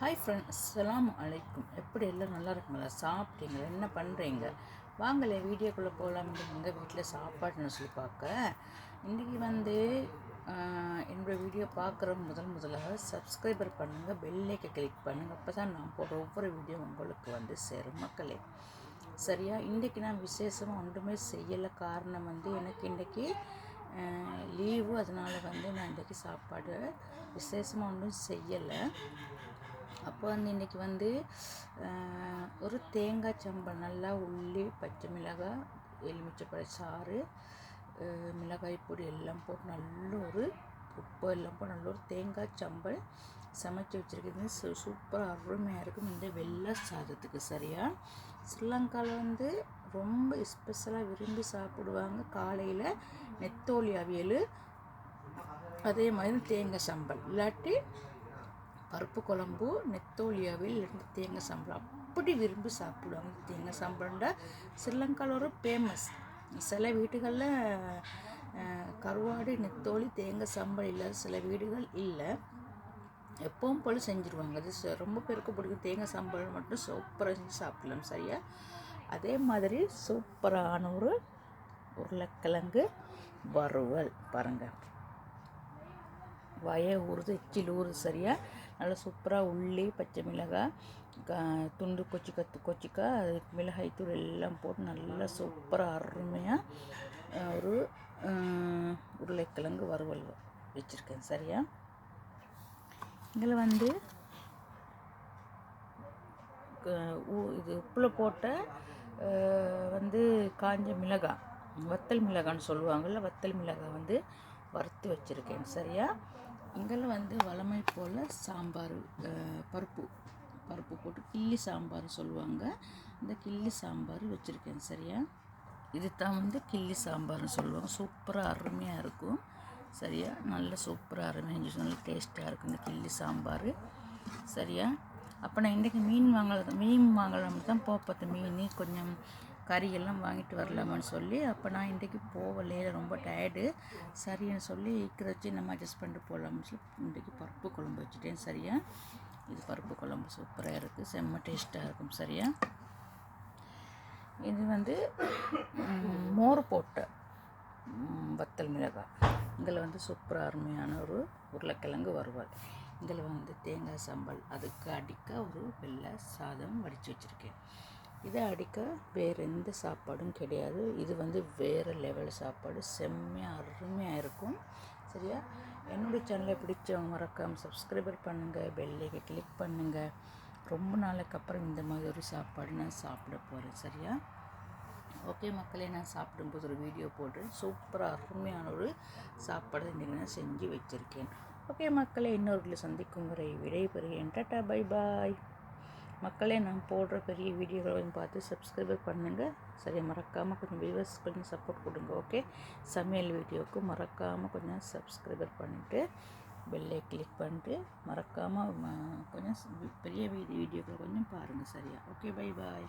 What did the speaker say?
Hi friends அஸ்ஸலாமு அலைக்கும். எப்படி எல்லாம் நல்லா இருக்குங்களா? சாப்பிட்டீங்க என்ன பண்ணுறீங்க வாங்களே வீடியோக்குள்ளே போகலாம். எங்கள் வீட்டில் சாப்பாடுன்னு சொல்லி பார்க்க இன்றைக்கி வந்து என்னோடய வீடியோ பார்க்குற முதல் முதலாக சப்ஸ்கிரைபர் பண்ணுங்கள் பெல்லைக்கை கிளிக் பண்ணுங்கள் அப்போ தான் நான் போடுற ஒவ்வொரு வீடியோ உங்களுக்கு வந்து சேரும் மக்களே. சரியா? இன்றைக்கி நான் விசேஷமாக ஒன்றுமே செய்யலை. காரணம் வந்து எனக்கு இன்றைக்கி லீவு அதனால் வந்து நான் இன்றைக்கி சாப்பாடு விசேஷமாக ஒன்றும் செய்யலை. அப்போ வந்து இன்றைக்கி வந்து ஒரு தேங்காய் சம்பல் நல்லா உள்ளி பச்சை மிளகாய் எலுமிச்சப்பழ சாறு மிளகாய் பொடி எல்லாம் போட்டு நல்ல ஒரு உப்பு எல்லாம் போட்டு நல்ல ஒரு தேங்காய் சம்பல் சமைச்சு வச்சுருக்கிறது சூ சூப்பராக அருமையாக இருக்கும். இந்த வெள்ளை சாதத்துக்கு சரியா? ஸ்ரீலங்காவில் வந்து ரொம்ப ஸ்பெஷலாக விரும்பி சாப்பிடுவாங்க. காலையில் நெத்தோலி அவியல் அதே மாதிரி தேங்காய் சம்பல். இல்லாட்டி பருப்பு குழம்பு நெத்தோலியாவில் இருந்து தேங்காய் சம்பளம் அப்படி விரும்பி சாப்பிடுவாங்க. தேங்காய் சம்பளம்டா ஸ்ரீலங்காவில் ஒரு ஃபேமஸ் சில வீடுகளில் கருவாடு நெத்தோலி தேங்காய் சம்பளம் இல்லாத சில வீடுகள் இல்லை. எப்பவும் போல் செஞ்சுருவாங்க. அது ச- ரொம்ப பேருக்கு பிடிக்கும். தேங்காய் சம்பளம் மட்டும் சூப்பராக செஞ்சு சாப்பிடலாம் சரியா? அதே மாதிரி சூப்பரான ஒரு உருளைக்கிழங்கு வறுவல். பாருங்கள் வய ஊறுது எச்சில் ஊறுது சரியாக நல்லா சூப்பராக உள்ளி பச்சை மிளகாய் க- துண்டு கொச்சிக்க கொச்சிக்க அதுக்கு மிளகாய் தூள் எல்லாம் போட்டு நல்லா சூப்பராக அருமையாக ஒரு உருளைக்கிழங்கு வறுவல் வச்சுருக்கேன் சரியா? இதில் வந்து க- ஊ- இது உப்பில் போட்ட வந்து காஞ்ச மிளகாய் வத்தல் மிளகான்னு சொல்லுவாங்கள்ல வத்தல் மிளகாய் வந்து வறுத்து வச்சுருக்கேன் சரியா? இங்கெல்லாம் வந்து வளமை போல் சாம்பார் பருப்பு பருப்பு போட்டு கிள்ளி சாம்பார் சொல்லுவாங்க. இந்த கிள்ளி சாம்பார் வச்சுருக்கேன் சரியா? இது தான் வந்து கிள்ளி சாம்பார்னு சொல்லுவாங்க. சூப்பராக அருமையாக இருக்கும் சரியா? நல்ல சூப்பராக அருமையாக இருந்துச்சு. நல்ல டேஸ்ட்டாக இருக்கும் இந்த கிள்ளி சாம்பார் சரியா? அப்போ நான் இன்றைக்கி மீன் வாங்கல மீன் வாங்கலாம்னு தான் போப்பத்து மீன் கொஞ்சம் கறியெல்லாம் வாங்கிட்டு வரலாமான்னு சொல்லி அப்போ நான் இன்றைக்கி போகலையே ரொம்ப டயர்டு சரின்னு சொல்லி இக்கிற வச்சு நம்ம அட்ஜஸ்ட் பண்ணிட்டு போகலாம்னு சொல்லி இன்றைக்கு பருப்பு குழம்பு வச்சுட்டேன் சரியா? இது பருப்பு குழம்பு சூப்பராக இருக்குது செம்ம டேஸ்ட்டாக இருக்கும் சரியா? இது வந்து மோர் போட்ட வத்தல் மிளகாய். இதில் வந்து சூப்பராக அருமையான ஒரு உருளைக்கிழங்கு வருவாள் இதில் வந்து தேங்காய் சம்பல் அதுக்கு அடிக்க ஒரு வெள்ளை சாதம் வடித்து வச்சுருக்கேன். இதை அடிக்க வேறு எந்த சாப்பாடும் கிடையாது. இது வந்து வேறு லெவல் சாப்பாடு. செம்மையாக அருமையாக இருக்கும். சரியா? என்னுடைய சேனலை பிடிச்சவங்க மறக்காமல் சப்ஸ்கிரைபர் பண்ணுங்கள் பெல்லைக்கு கிளிக் பண்ணுங்கள் ரொம்ப நாளைக்கு அப்புறம் இந்த மாதிரி ஒரு சாப்பாடு நான் சாப்பிட போகிறேன் சரியா? ஓகே மக்களே நான் சாப்பிடும்போது ஒரு வீடியோ போடுறேன் சூப்பராக அருமையான ஒரு சாப்பாடு இன்றைக்கி நான் செஞ்சு வச்சுருக்கேன். ஓகே மக்களே இன்னொருகளை சந்திக்கும் வரை விடைபெறுகிறேன். டாட்டா பை பாய் மக்களே நான் போடுற பெரிய வீடியோகளையும் பார்த்து சப்ஸ்கிரைபர் பண்ணுங்கள் சரி மறக்காமல் கொஞ்சம் வியூவர்ஸ் கொஞ்சம் சப்போர்ட் கொடுங்க ஓகே சமையல் வீடியோவுக்கு மறக்காமல் கொஞ்சம் சப்ஸ்கிரைபர் பண்ணிவிட்டு பெல்லை கிளிக் பண்ணிட்டு மறக்காமல் கொஞ்சம் பெரிய வீடியோக்களை கொஞ்சம் பாருங்கள் சரியா? Okay bye bye